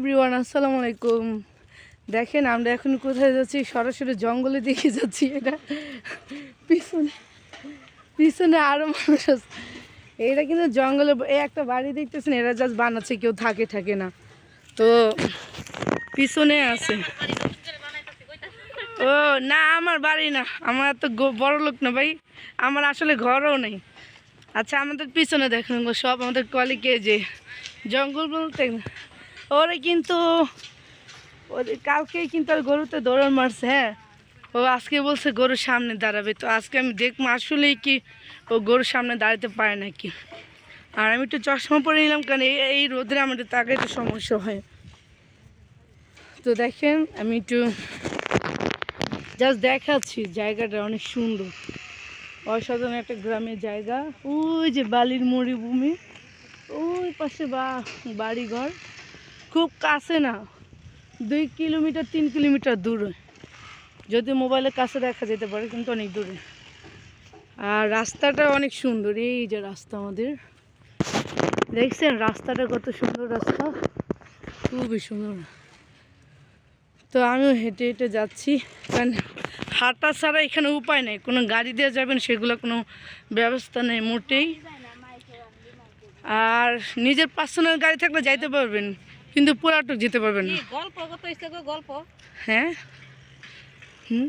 Everyone আসসালামু আলাইকুম। দেখেন, আমরা এখন কোথায় যাচ্ছি? সরাসরি জঙ্গলের দিকে যাচ্ছি। এটা পিছনে পিছনে আরও মানুষ আছে। এটা কিন্তু জঙ্গলে, এই একটা বাড়ি দেখতেছেন, এরা জাস্ট বানাচ্ছে, কেউ থাকে থাকে না। তো পিছনে আছে। ও, না, আমার বাড়ি না। আমার তো বড় লোক না ভাই। আমার আসলে ঘরও নেই। আচ্ছা আমাদের পিছনে দেখেন, সব আমাদের কলিকে যে জঙ্গল বলতে ওরা কিন্তু কালকেই কিন্তু আর গরুতে দৌড়ান মারছে হ্যাঁ? ও আজকে বলছে গরুর সামনে দাঁড়াবে, তো আজকে আমি দেখব আসলেই কি ও গরুর সামনে দাঁড়াতে পারে নাকি? আর আমি একটু চশমা পরে নিলাম, কারণ এই এই রোদে আমাদের তাকে একটু সমস্যা হয়। তো দেখেন, আমি একটু জাস্ট দেখাচ্ছি, জায়গাটা অনেক সুন্দর। অসাধারণ একটা গ্রামের জায়গা। ওই যে বালির মরুভূমি। ওই পাশে বা, বাড়িঘর। খুব কাছে না, দুই কিলোমিটার, তিন কিলোমিটার দূরে। যদি মোবাইলের কাছে দেখা যেতে পারে, কিন্তু অনেক দূরে। আর রাস্তাটা অনেক সুন্দর, এই যে রাস্তা আমাদের। দেখছেন, রাস্তাটা কত সুন্দর রাস্তা। খুবই সুন্দর। তো আমিও হেঁটে হেঁটে যাচ্ছি। কারণ হাঁটা ছাড়া এখানে উপায় নেই, কোনো গাড়ি দিয়ে যাবেন সেগুলো কোনো ব্যবস্থা নেই মোটেই। আর নিজের পার্সোনাল গাড়ি থাকলে যাইতে পারবেন। কিন্তু পুরাটুক যেতে পারবেন না। গল্প কত গল্প? হ্যাঁ? হুম?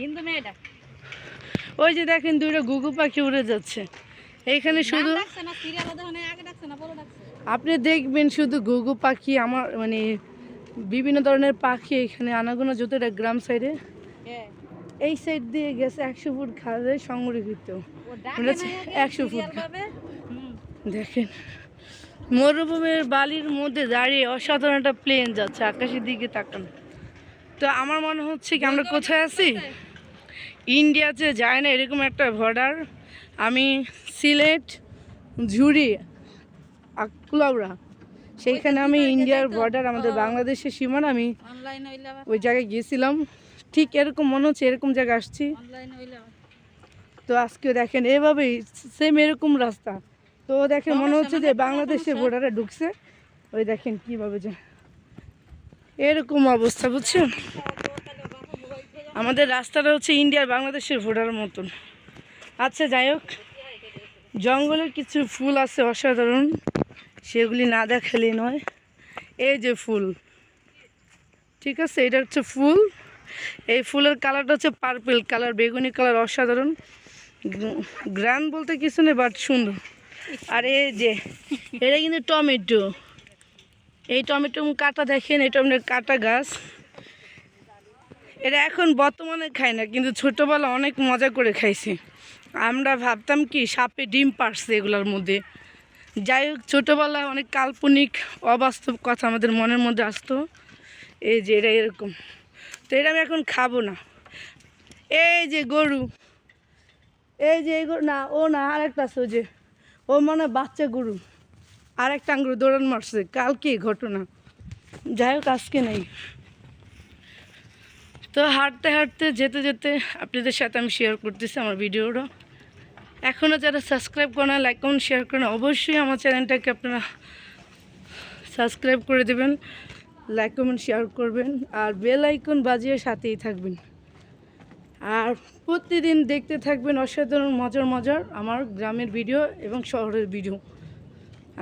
হিন্দু মেয়েটা। ওই যে দেখেন দুইটা গুগু পাখি উড়ে যাচ্ছে। এইখানে শুধু আপনি দেখবেন শুধু গুগু পাখি আমার মানে বিভিন্ন ধরনের পাখি এখানে আনাগোনা যতটা গ্রাম সাইডে এই সাইড দিয়ে গেছে একশো ফুট খালে সংরক্ষিত। 100 ফুট। দেখেন। মরুভূমির বালির মধ্যে দাঁড়িয়ে অসাধারণ একটা প্লেন যাচ্ছে আকাশের দিকে তাকান। তো আমার মনে হচ্ছে কি আমরা কোথায় আছি? ইন্ডিয়াতে যায় না এরকম একটা বর্ডার আমি সিলেট ঝুড়ি আকুলাউড়া সেইখানে আমি ইন্ডিয়ার বর্ডার আমাদের বাংলাদেশের সীমানা আমি ওই জায়গায় গিয়েছিলাম ঠিক এরকম মনে হচ্ছে এরকম জায়গায় আসছি। তো আজকে দেখেন এভাবেই সেম এরকম রাস্তা। তো দেখেন মনে হচ্ছে যে বাংলাদেশের বর্ডারে ঢুকছে। ওই দেখেন কীভাবে যে এরকম অবস্থা বুঝছেন? আমাদের রাস্তাটা হচ্ছে ইন্ডিয়ার বাংলাদেশের বর্ডারের মতন। আচ্ছা যাই হোক। জঙ্গলের কিছু ফুল আছে অসাধারণ। সেগুলি না দেখালে নয়। এই যে ফুল। ঠিক আছে এটা হচ্ছে ফুল। এই ফুলের কালারটা হচ্ছে পার্পেল কালার বেগুনি কালার অসাধারণ। গ্রান বলতে কিছু নেই বাট সুন্দর। আর এই যে, এটা কিন্তু টমেটো। এই টমেটো কাটা দেখেন এই আপনার কাটা গাছ। এটা এখন বর্তমানে খাই না, কিন্তু ছোটোবেলা অনেক মজা করে খাইছি। আমরা ভাবতাম কি, সাপে ডিম পারছে এগুলোর মধ্যে। যাই হোক, ছোটোবেলায় অনেক কাল্পনিক, অবাস্তব কথা আমাদের মনের মধ্যে আসতো। এই যে এটা এরকম। তো এটা আমি এখন খাব না। এই যে গরু। এই যে গরু না, ও না, আরেকটা ওই যে ও মনে বাচ্চা গরু। আরেকটা আঙ্গুর দৌড়ান মারছে। কালকে ঘটনা। যাই হোক, আজকে নেই। তো হাঁটতে হাঁটতে, যেতে যেতে আপনাদের সাথে আমি শেয়ার করতেছি আমার ভিডিওটা। এখনও যারা সাবস্ক্রাইব করেন লাইক কমেন্ট শেয়ার করেন অবশ্যই আমার চ্যানেলটাকে আপনারা সাবস্ক্রাইব করে দেবেন লাইক কমেন্ট শেয়ার করবেন, আর বেল আইকন বাজিয়ে সাথেই থাকবেন। আর প্রতিদিন দেখতে থাকবেন অসাধারণ, মজার মজার আমার গ্রামের ভিডিও এবং শহরের ভিডিও।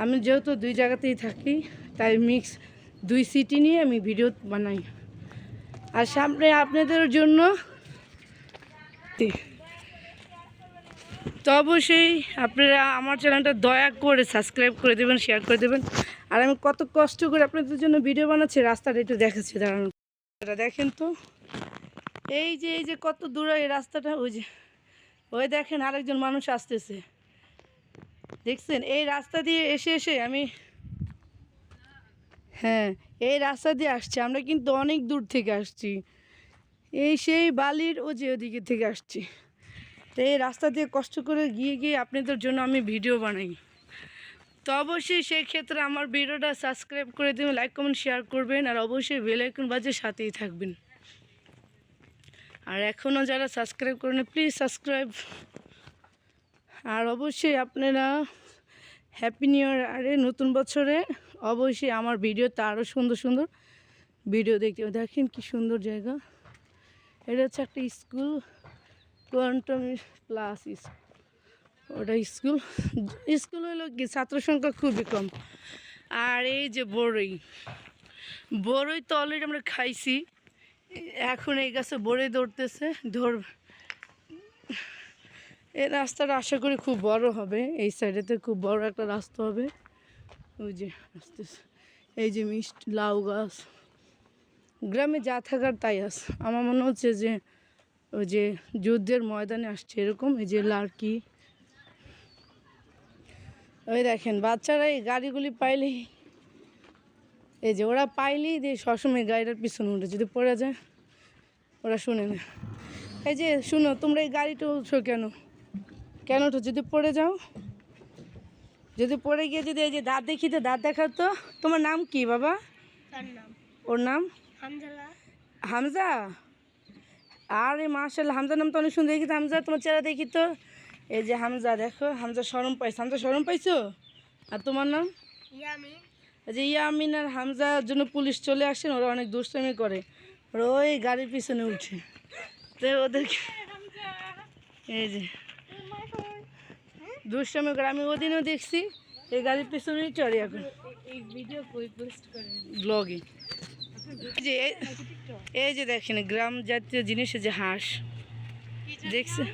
আমি যেহেতু দুই জায়গাতেই থাকি, তাই মিক্স দুই সিটি নিয়ে আমি ভিডিও বানাই। আর সামনে আপনাদের জন্য তো অবশ্যই আপনারা আমার চ্যানেলটা দয়া করে সাবস্ক্রাইব করে দেবেন শেয়ার করে দেবেন। আর আমি কত কষ্ট করে আপনাদের জন্য ভিডিও বানাচ্ছি, রাস্তাটা একটু দেখাচ্ছি, দাঁড়ানো। দেখেন তো। এই যে এই যে কত দূরে এই রাস্তাটা, ওই যে, ওই দেখেন আরেকজন মানুষ আসতেছে। দেখছেন? এই রাস্তা দিয়ে এসে এসে আমি হ্যাঁ এই রাস্তা দিয়ে আসছি। আমরা কিন্তু অনেক দূর থেকে আসছি। এই সেই বালির ও যে ওদিকে থেকে আসছি। তো এই রাস্তা দিয়ে কষ্ট করে গিয়ে গিয়ে আপনাদের জন্য আমি ভিডিও বানাই। তো অবশ্যই সেই ক্ষেত্রে আমার ভিডিওটা সাবস্ক্রাইব করে দেবেন, লাইক, কমেন্ট, শেয়ার করবেন, আর অবশ্যই বেল আইকন বাজে সাথেই থাকবেন। আর এখনও যারা সাবস্ক্রাইব করেন প্লিজ সাবস্ক্রাইব আর অবশ্যই আপনারা হ্যাপি নিউ ইয়ারে নতুন বছরে অবশ্যই আমার ভিডিওতে আরও সুন্দর সুন্দর ভিডিও দেখতে। দেখেন কি সুন্দর জায়গা। এটা হচ্ছে একটা স্কুল, কোয়ান্টাম প্লাস ওটা স্কুল। স্কুল হলো কি? ছাত্র সংখ্যা খুবই কম। আর এই যে বড়ই বড়ই তো অলরেডি আমরা খাইছি। এখন এই গাছে বড়ই ধরতেছে ধর এই রাস্তাটা আশা করি খুব বড় হবে, এই সাইডেতে খুব বড় একটা রাস্তা হবে। ওই যে আসতেছে, এই যে মিষ্টি লাউ গাছ। গ্রামে যা থাকার তাই আস, আমার মনে হচ্ছে যে ওই যে যুদ্ধের ময়দানে আসছে এরকম, এই যে লাড়কি ওই দেখেন, বাচ্চারা এই গাড়িগুলি পাইলেই এই যে ওরা পাইলেই দিয়ে সবসময় গাড়িটার পিছনে উঠে যদি পড়ে যায় ওরা শুনে না এই যে শুনো তোমরা এই গাড়িটা উঠছো কেন? কেন উঠো যদি পড়ে যাও যদি পড়ে গিয়ে যদি এই যে দাঁত দেখিতে দাঁত দেখাতো তোমার নাম কি বাবা? নাম। ওর নাম? হামজা? আরে মার্শাল হামজা নাম তো অনেক সুন্দর। দেখি হামজা তোমার চেহারা দেখি তো। এই যে হামজা দেখো হামজা শরম পাইছে। হামজা শরম পাইছো? আর তোমার নাম? এই যে ইয়ামিন আর হামজার জন্য পুলিশ চলে আসেন, ওরা অনেক দুষ্টামি করে। ওরা ওই গাড়ির পিছনে উঠে। তো ওদেরকে এই যে। দুষ্টামি করে। আমি ওদিনও দেখছি, এই গাড়ির পিছনেই চড়ে এখন। ব্লগে। যে এই- যে দেখেন, গ্রাম জাতীয় জিনিস যে হাঁস। দেখছে?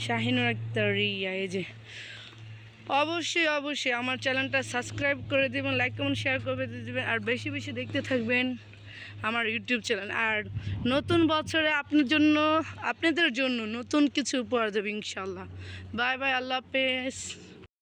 শাহিনুর আক্তার রিয়া, এই যে। অবশ্যই অবশ্যই। আমার চ্যানেলটা সাবস্ক্রাইব করে দেবেন লাইক কমেন্ট শেয়ার করে দেবেন, আর বেশি বেশি দেখতে থাকবেন আমার ইউটিউব চ্যানেল। আর নতুন বছরে আপনার জন্য, আপনাদের জন্য নতুন কিছু উপহার দেবে ইনশাল্লাহ বাই বাই, আল্লাহ হাফেজ।